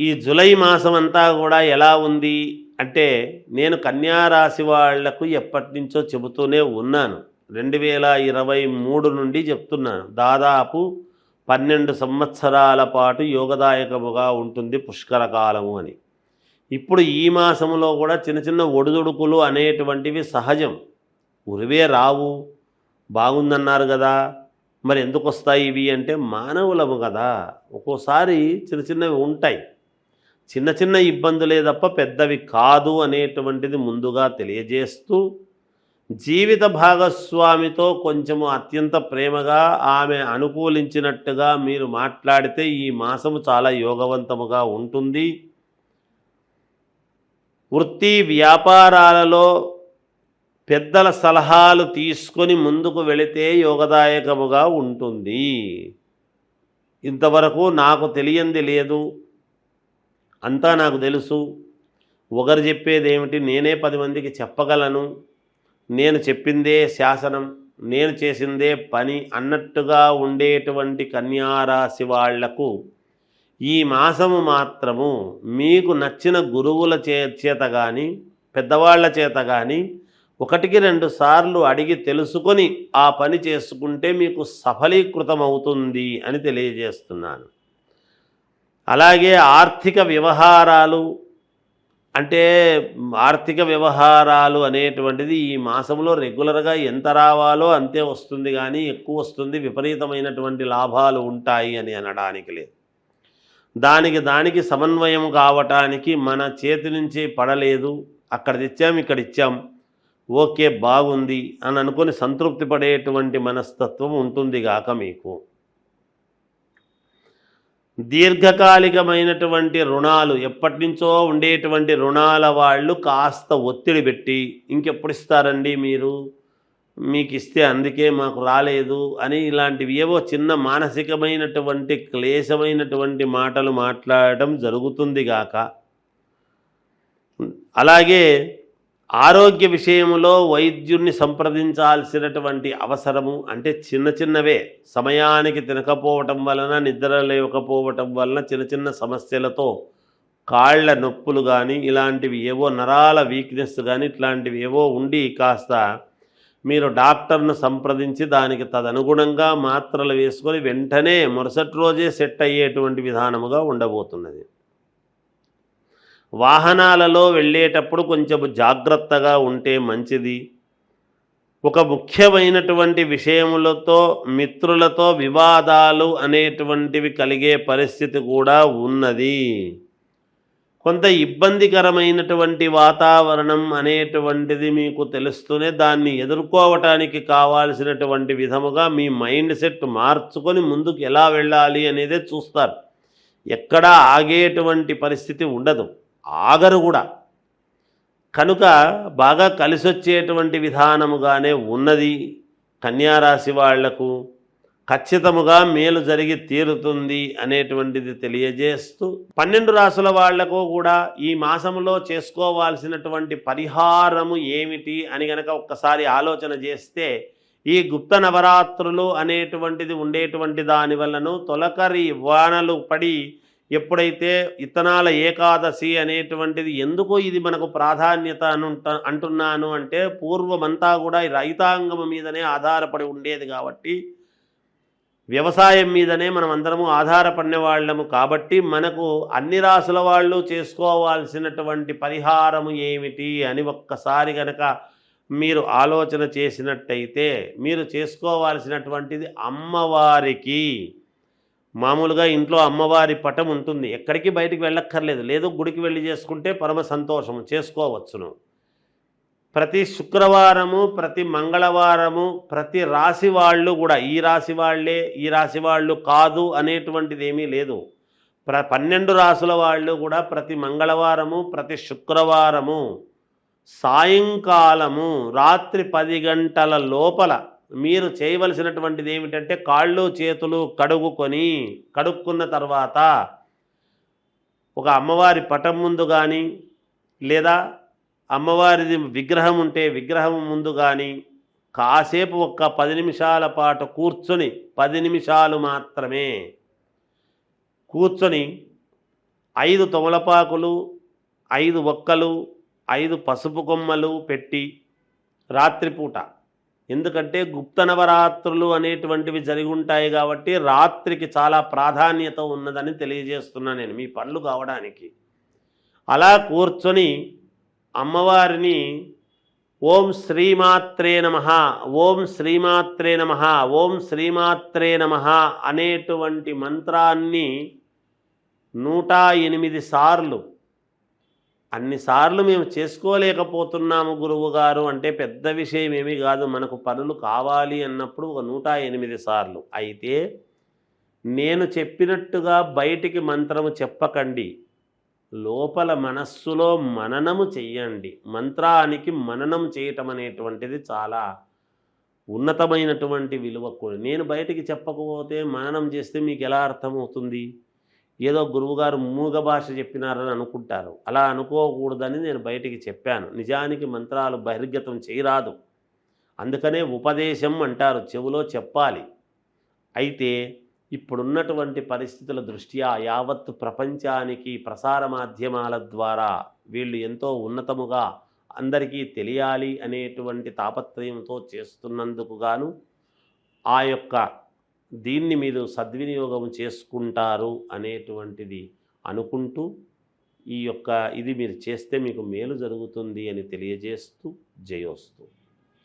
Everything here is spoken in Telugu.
ఈ జులై మాసం అంతా కూడా ఎలా ఉంది అంటే నేను కన్యారాశి వాళ్ళకు ఎప్పటి నుంచో చెబుతూనే ఉన్నాను. రెండు వేల ఇరవై మూడు నుండి చెప్తున్నాను. దాదాపు పన్నెండు సంవత్సరాల పాటు యోగదాయకముగా ఉంటుంది పుష్కర కాలము అని. ఇప్పుడు ఈ మాసంలో కూడా చిన్న చిన్న ఒడిదుడుకులు అనేటువంటివి సహజం. ఉరివే రావు. బాగుందన్నారు కదా. మరి ఎందుకు వస్తాయి ఇవి అంటే మానవులము కదా. ఒక్కోసారి చిన్న చిన్నవి ఉంటాయి. చిన్న చిన్న ఇబ్బందులే తప్ప పెద్దవి కాదు అనేటువంటిది ముందుగా తెలియజేస్తూ జీవిత భాగస్వామితో కొంచెము అత్యంత ప్రేమగా ఆమె అనుకూలించినట్టుగా మీరు మాట్లాడితే ఈ మాసము చాలా యోగవంతముగా ఉంటుంది. వృత్తి వ్యాపారాలలో పెద్దల సలహాలు తీసుకొని ముందుకు వెళితే యోగదాయకముగా ఉంటుంది. ఇంతవరకు నాకు తెలియంది లేదు. అంతా నాకు తెలుసు. ఒకరు చెప్పేది ఏమిటి నేనే పది మందికి చెప్పగలను. నేను చెప్పిందే శాసనం నేను చేసిందే పని అన్నట్టుగా ఉండేటువంటి కన్యారాశి వాళ్ళకు ఈ మాసము మాత్రము మీకు నచ్చిన గురువుల చే చేత కానీ పెద్దవాళ్ళ చేత కానీ ఒకటికి రెండు సార్లు అడిగి తెలుసుకొని ఆ పని చేసుకుంటే మీకు సఫలీకృతం అవుతుంది అని తెలియజేస్తున్నాను. అలాగే ఆర్థిక వ్యవహారాలు అంటే ఆర్థిక వ్యవహారాలు అనేటువంటిది ఈ మాసంలో రెగ్యులర్గా ఎంత రావాలో అంతే వస్తుంది కానీ ఎక్కువ వస్తుంది విపరీతమైనటువంటి లాభాలు ఉంటాయి అని అనడానికి లేదు. దానికి దానికి సమన్వయం కావటానికి మన చేతి నుంచి పడలేదు అక్కడ తెచ్చాం ఇక్కడ ఇచ్చాం ఓకే బాగుంది అని అనుకొని సంతృప్తి పడేటువంటి మనస్తత్వం ఉంటుంది గాక మీకు. దీర్ఘకాలికమైనటువంటి రుణాలు ఎప్పటి నుంచో ఉండేటువంటి రుణాల వాళ్ళు కాస్త ఒత్తిడి పెట్టి ఇంకెప్పుడు ఇస్తారండి మీరు? మీకు ఇస్తే అందుకే మాకు రాలేదు అని ఇలాంటివి ఏవో చిన్న మానసికమైనటువంటి క్లేశమైనటువంటి మాటలు మాట్లాడటం జరుగుతుంది గాక. అలాగే ఆరోగ్య విషయంలో వైద్యుణ్ణి సంప్రదించాల్సినటువంటి అవసరము అంటే చిన్న చిన్నవే. సమయానికి తినకపోవటం వలన నిద్ర లేకపోవటం వలన చిన్న చిన్న సమస్యలతో కాళ్ళ నొప్పులు కానీ ఇలాంటివి ఏవో నరాల వీక్నెస్ కానీ ఇట్లాంటివి ఏవో ఉండి కాస్త మీరు డాక్టర్ను సంప్రదించి దానికి తదనుగుణంగా మాత్రలు వేసుకొని వెంటనే మరుసటి రోజే సెట్ అయ్యేటువంటి విధానముగా ఉండబోతున్నది. వాహనాలలో వెళ్ళేటప్పుడు కొంచెం జాగ్రత్తగా ఉంటే మంచిది. ఒక ముఖ్యమైనటువంటి విషయములతో మిత్రులతో వివాదాలు అనేటువంటివి కలిగే పరిస్థితి కూడా ఉన్నది. కొంత ఇబ్బందికరమైనటువంటి వాతావరణం అనేటువంటిది మీకు తెలుస్తూనే దాన్ని ఎదుర్కోవటానికి కావాల్సినటువంటి విధముగా మీ మైండ్ సెట్ మార్చుకొని ముందుకు ఎలా వెళ్ళాలి అనేదే చూస్తారు. ఎక్కడా ఆగేటువంటి పరిస్థితి ఉండదు. ఆగరు కూడా. కనుక బాగా కలిసి వచ్చేటువంటి విధానముగానే ఉన్నది కన్యారాశి వాళ్ళకు ఖచ్చితముగా మేలు జరిగి తీరుతుంది అనేటువంటిది తెలియజేస్తూ పన్నెండు రాసుల వాళ్ళకు కూడా ఈ మాసంలో చేసుకోవాల్సినటువంటి పరిహారము ఏమిటి అని గనక ఒక్కసారి ఆలోచన చేస్తే ఈ గుప్త నవరాత్రులు అనేటువంటిది ఉండేటువంటి దాని వలన తొలకరి వానలు పడి ఎప్పుడైతే ఇతనాల ఏకాదశి అనేటువంటిది ఎందుకు ఇది మనకు ప్రాధాన్యత అనుంట అంటున్నాను అంటే పూర్వమంతా కూడా రైతాంగం మీదనే ఆధారపడి ఉండేది కాబట్టి వ్యవసాయం మీదనే మనం అందరము ఆధారపడిన వాళ్ళము కాబట్టి మనకు అన్ని రాసుల వాళ్ళు చేసుకోవాల్సినటువంటి పరిహారము ఏమిటి అని ఒక్కసారి గనక మీరు ఆలోచన చేసినట్టయితే మీరు చేసుకోవాల్సినటువంటిది అమ్మవారికి. మామూలుగా ఇంట్లో అమ్మవారి పటం ఉంటుంది. ఎక్కడికి బయటికి వెళ్ళక్కర్లేదు. లేదు గుడికి వెళ్ళి చేసుకుంటే పరమ సంతోషం. చేసుకోవచ్చును. ప్రతి శుక్రవారము ప్రతి మంగళవారము ప్రతి రాశి వాళ్ళు కూడా ఈ రాశి వాళ్ళే ఈ రాశి వాళ్ళు కాదు అనేటువంటిది ఏమీ లేదు. ప్ర పన్నెండు రాసుల వాళ్ళు కూడా ప్రతి మంగళవారము ప్రతి శుక్రవారము సాయంకాలము రాత్రి పది గంటల లోపల మీరు చేయవలసినటువంటిది ఏమిటంటే కాళ్ళు చేతులు కడుగుకొని కడుక్కున్న తర్వాత ఒక అమ్మవారి పటం ముందు కానీ లేదా అమ్మవారిది విగ్రహం ఉంటే విగ్రహం ముందు కానీ కాసేపు ఒక్క పది నిమిషాల పాటు కూర్చొని పది నిమిషాలు మాత్రమే కూర్చొని ఐదు తొమలపాకులు ఐదు ఒక్కలు ఐదు పసుపు కొమ్మలు పెట్టి రాత్రిపూట ఎందుకంటే గుప్త నవరాత్రులు అనేటువంటివి జరిగి ఉంటాయి కాబట్టి రాత్రికి చాలా ప్రాధాన్యత ఉన్నదని తెలియజేస్తున్నా నేను మీ పనులు కావడానికి. అలా కూర్చొని అమ్మవారిని ఓం శ్రీమాత్రే నమ ఓం శ్రీమాత్రే నమ ఓం శ్రీమాత్రే నమ అనేటువంటి మంత్రాన్ని నూట ఎనిమిది సార్లు అన్నిసార్లు మేము చేసుకోలేకపోతున్నాము గురువు గారు అంటే పెద్ద విషయం ఏమీ కాదు. మనకు పనులు కావాలి అన్నప్పుడు ఒక నూట ఎనిమిది సార్లు. అయితే నేను చెప్పినట్టుగా బయటికి మంత్రము చెప్పకండి. లోపల మనస్సులో మననము చెయ్యండి. మంత్రానికి మననం చేయటం అనేటువంటిది చాలా ఉన్నతమైనటువంటి విలువ కూడా. నేను బయటికి చెప్పకపోతే మననం చేస్తే మీకు ఎలా అర్థమవుతుంది? ఏదో గురువుగారు మూగ భాష చెప్పినారని అనుకుంటారు. అలా అనుకోకూడదని నేను బయటికి చెప్పాను. నిజానికి మంత్రాలు బహిర్గతం చేయరాదు. అందుకనే ఉపదేశం అంటారు. చెవులో చెప్పాలి. అయితే ఇప్పుడున్నటువంటి పరిస్థితుల దృష్ట్యా యావత్ ప్రపంచానికి ప్రసార మాధ్యమాల ద్వారా వీళ్ళు ఎంతో ఉన్నతముగా అందరికీ తెలియాలి అనేటువంటి తాపత్రయంతో చేస్తున్నందుకు గాను ఆ యొక్క దీన్ని మీరు సద్వినియోగం చేసుకుంటారు అనేటువంటిది అనుకుంటూ ఈ యొక్క ఇది మీరు చేస్తే మీకు మేలు జరుగుతుంది అని తెలియజేస్తూ జయోస్తు.